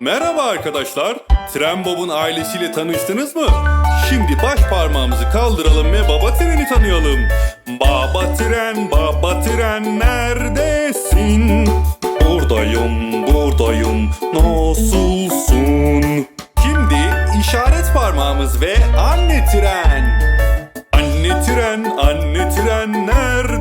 Merhaba arkadaşlar. Tren Bob'un ailesiyle tanıştınız mı? Şimdi baş parmağımızı kaldıralım ve Baba Tren'i tanıyalım. Baba Tren, Baba Tren neredesin? Buradayım, buradayım. Nasılsın? Şimdi işaret parmağımız ve anne tren. Anne tren, anne tren neredesin?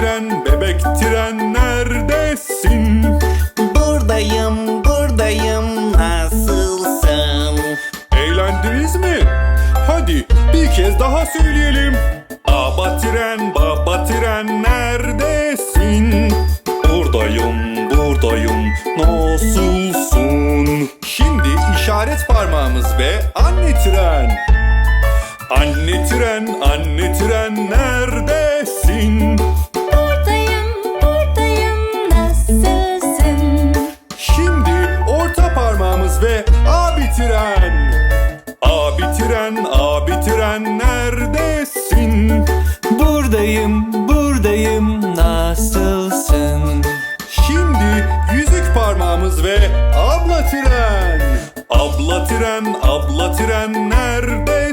Tren, bebek tren neredesin? Buradayım, buradayım, nasılsın? Eğlendiniz mi? Hadi bir kez daha söyleyelim. Baba tren, baba tren neredesin? Buradayım, buradayım, nasılsın? Şimdi işaret parmağımız ve anne tren. Anne tren, anne tren neredesin? Tren, abi tren neredesin? Buradayım, buradayım, nasılsın? Şimdi yüzük parmağımız ve abla tren. Abla tren, abla tren neredesin?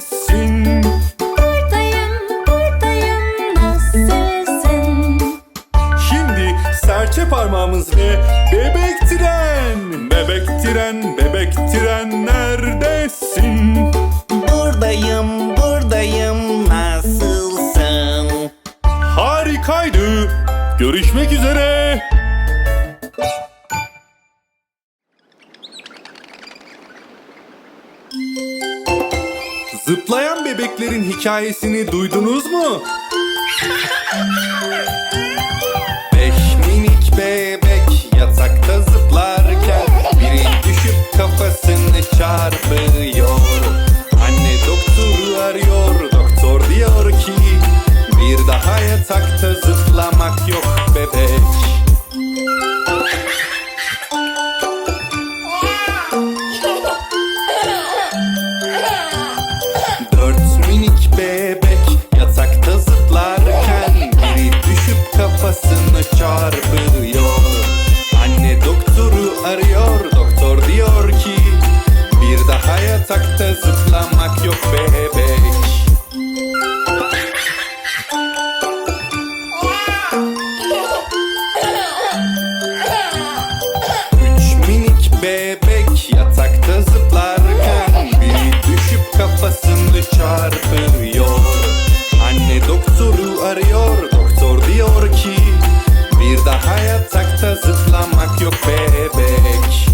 Zıplayan bebeklerin hikayesini duydunuz mu? Beş minik bebek yatakta zıplarken Biri düşüp kafasını çarpıyor Anne doktoru arıyor Doktor diyor ki Bir daha yatakta zıplamak yok bebek çarpıyor Anne doktoru arıyor Doktor diyor ki Bir daha yatakta zıplamak yok bebek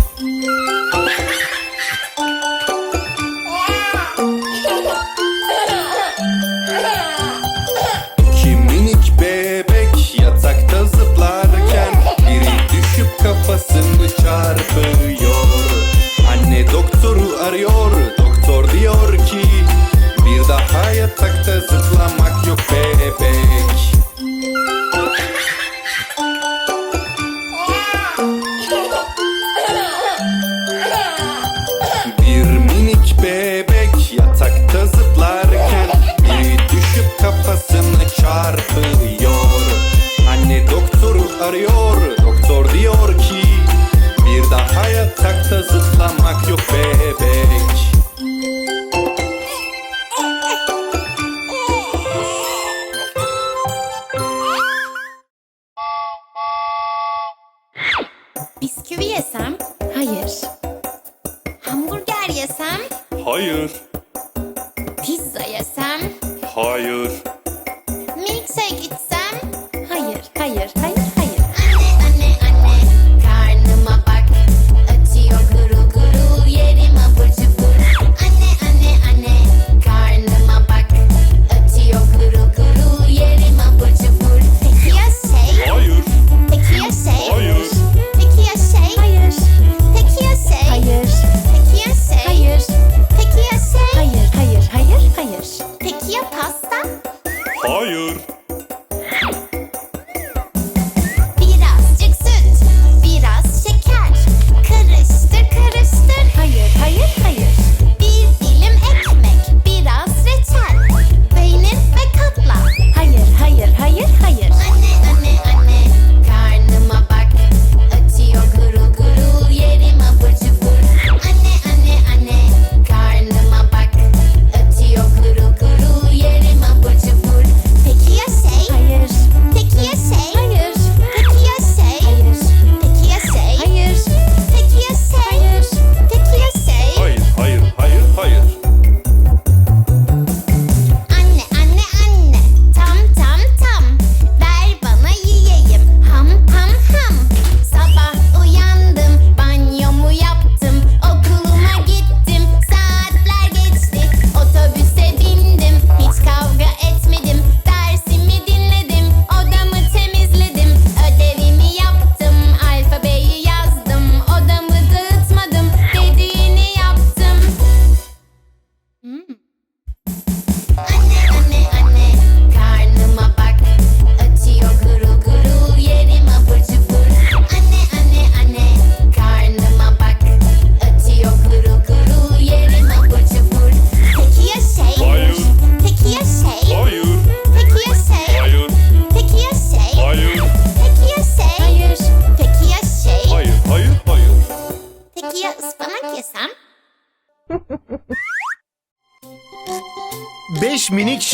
kafasını çarpıyor. Anne doktoru arıyor Doktor diyor ki Bir daha yatakta zıplamak yok bebek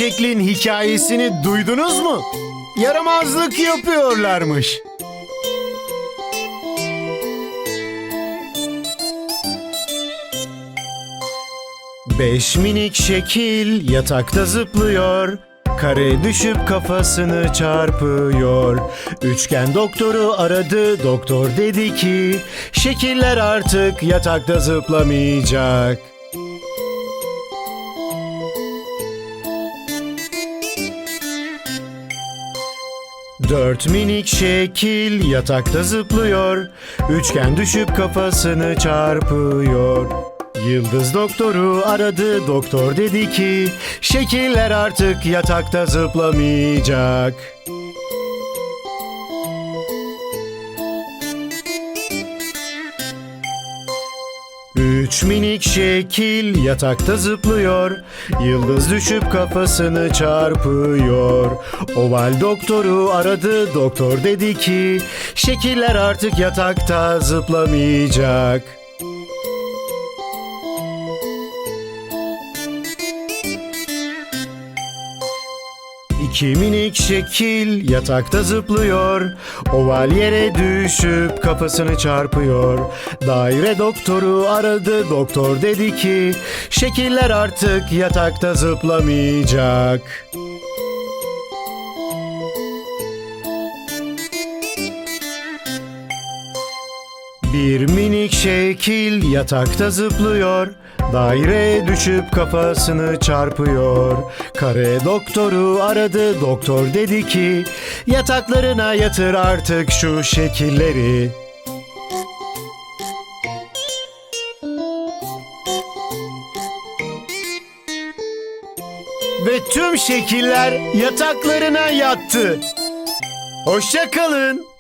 Şeklin hikayesini duydunuz mu? Yaramazlık yapıyorlarmış. Beş minik şekil yatakta zıplıyor. Kare düşüp kafasını çarpıyor. Üçgen doktoru aradı. Doktor dedi ki şekiller artık yatakta zıplamayacak. Dört minik şekil yatakta zıplıyor. Üçgen düşüp kafasını çarpıyor. Yıldız doktoru aradı. Doktor dedi ki şekiller artık yatakta zıplamayacak. Üç minik şekil yatakta zıplıyor. Yıldız düşüp kafasını çarpıyor. Oval doktoru aradı. Doktor dedi ki şekiller artık yatakta zıplamayacak. İki minik şekil yatakta zıplıyor. Oval yere düşüp kafasını çarpıyor. Daire doktoru aradı. Doktor dedi ki şekiller artık yatakta zıplamayacak. Bir minik şekil yatakta zıplıyor. Daire düşüp kafasını çarpıyor. Kare doktoru aradı. Doktor dedi ki yataklarına yatır artık şu şekilleri. Ve tüm şekiller yataklarına yattı. Hoşça kalın.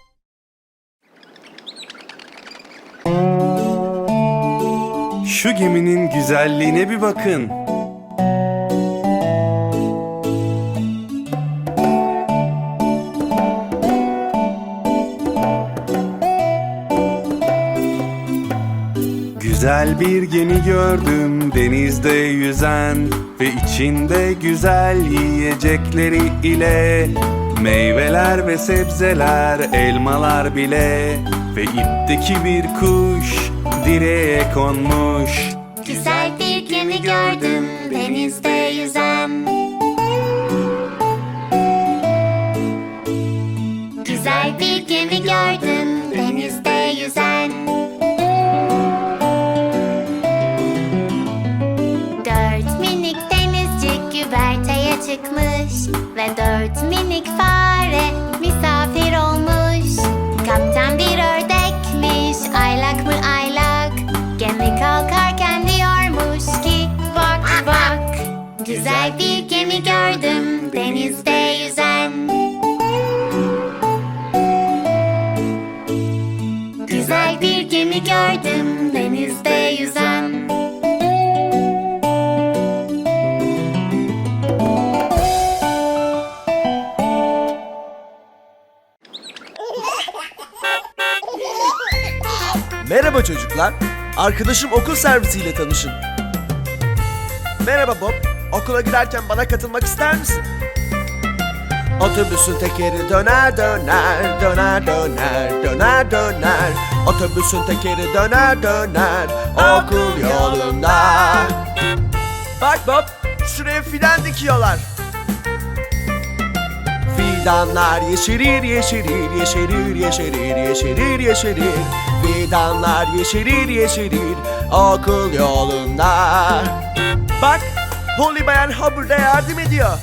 Şu geminin güzelliğine bir bakın. Güzel bir gemi gördüm denizde yüzen Ve içinde güzel yiyecekleri ile Meyveler ve sebzeler, elmalar bile Ve ipteki bir kuş direğe konmuş. Güzel bir gemi gördüm denizde yüzen Güzel bir gemi gördüm denizde yüzen. Dört minik denizcik güverteye çıkmış Ve dört minik fare Güzel bir gemi gördüm denizde yüzen Güzel bir gemi gördüm denizde yüzen Merhaba çocuklar. Arkadaşım okul servisiyle tanışın. Merhaba Bob. Okula giderken bana katılmak ister misin? Otobüsün tekeri döner döner, döner döner, döner döner. Otobüsün tekeri döner döner, okul yolunda. Bak Bob, şuraya fidan dikiyorlar. Fidanlar yeşerir yeşerir yeşerir yeşerir yeşerir yeşerir Fidanlar yeşerir yeşerir okul yolunda Bak Holly Bayan Hubbard'a yardım ediyor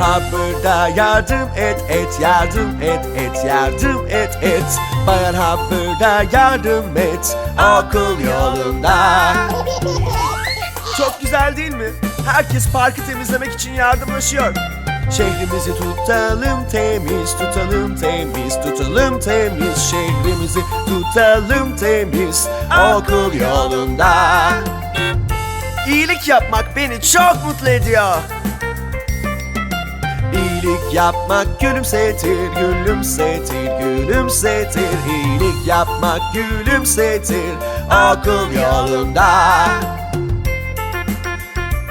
Hubbard'a yardım et et yardım et et yardım et et Bayan Hubbard'a yardım et okul yolunda çok güzel değil mi? Herkes parkı temizlemek için yardımlaşıyor. Şehrimizi tutalım temiz, tutalım temiz, tutalım temiz. Şehrimizi tutalım temiz, okul yolunda. İyilik yapmak beni çok mutlu ediyor. İyilik yapmak gülümsetir, gülümsetir, gülümsetir. İyilik yapmak gülümsetir, okul yolunda.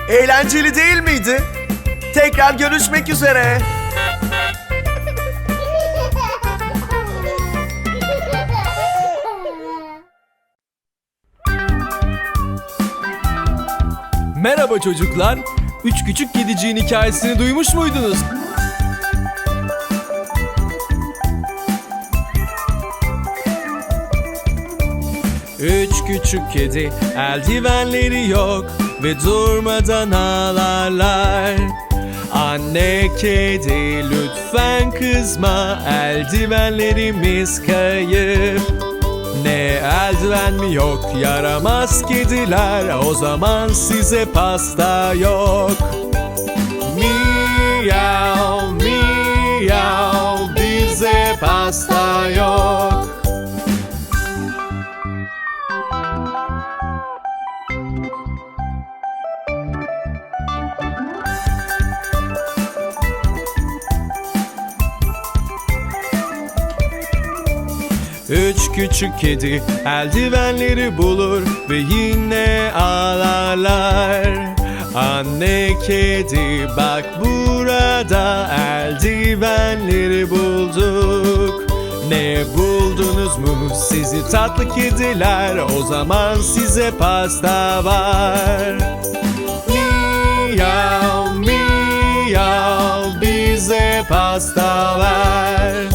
Eğlenceli değil miydi? Tekrar görüşmek üzere. Merhaba çocuklar. Üç küçük kediciğin hikayesini duymuş muydunuz? Üç küçük kedi eldivenleri yok ve durmadan ağlarlar. Anne kedi lütfen kızma eldivenlerimiz kayıp. Ne eldiven mi yok yaramaz kediler o zaman size pasta yok. Miyav küçük kedi eldivenleri bulur ve yine ağlarlar. Anne kedi bak burada eldivenleri bulduk. Ne buldunuz mu sizi tatlı kediler o zaman size pasta var. Miyav miyav bize pasta ver.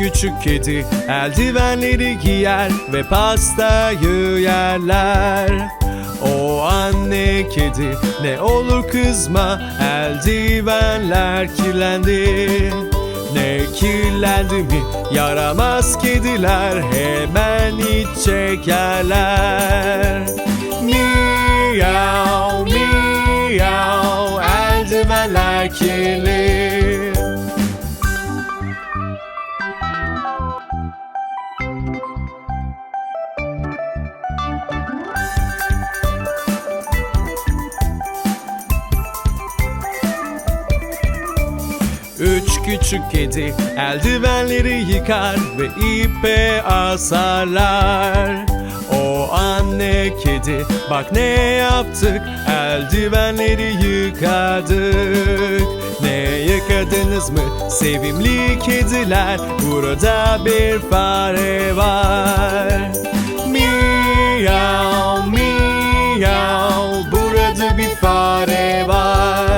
Küçük kedi eldivenleri giyer ve pastayı yerler. O anne kedi ne olur kızma eldivenler kirlendi. Ne kirlendi mi yaramaz kediler hemen iç çekerler. Miyav miyav eldivenler kirli. Kedi eldivenleri yıkar ve ipe asarlar. O anne kedi bak ne yaptık eldivenleri yıkadık. Ne yıkadınız mı sevimli kediler burada bir fare var. Miyav miyav burada bir fare var.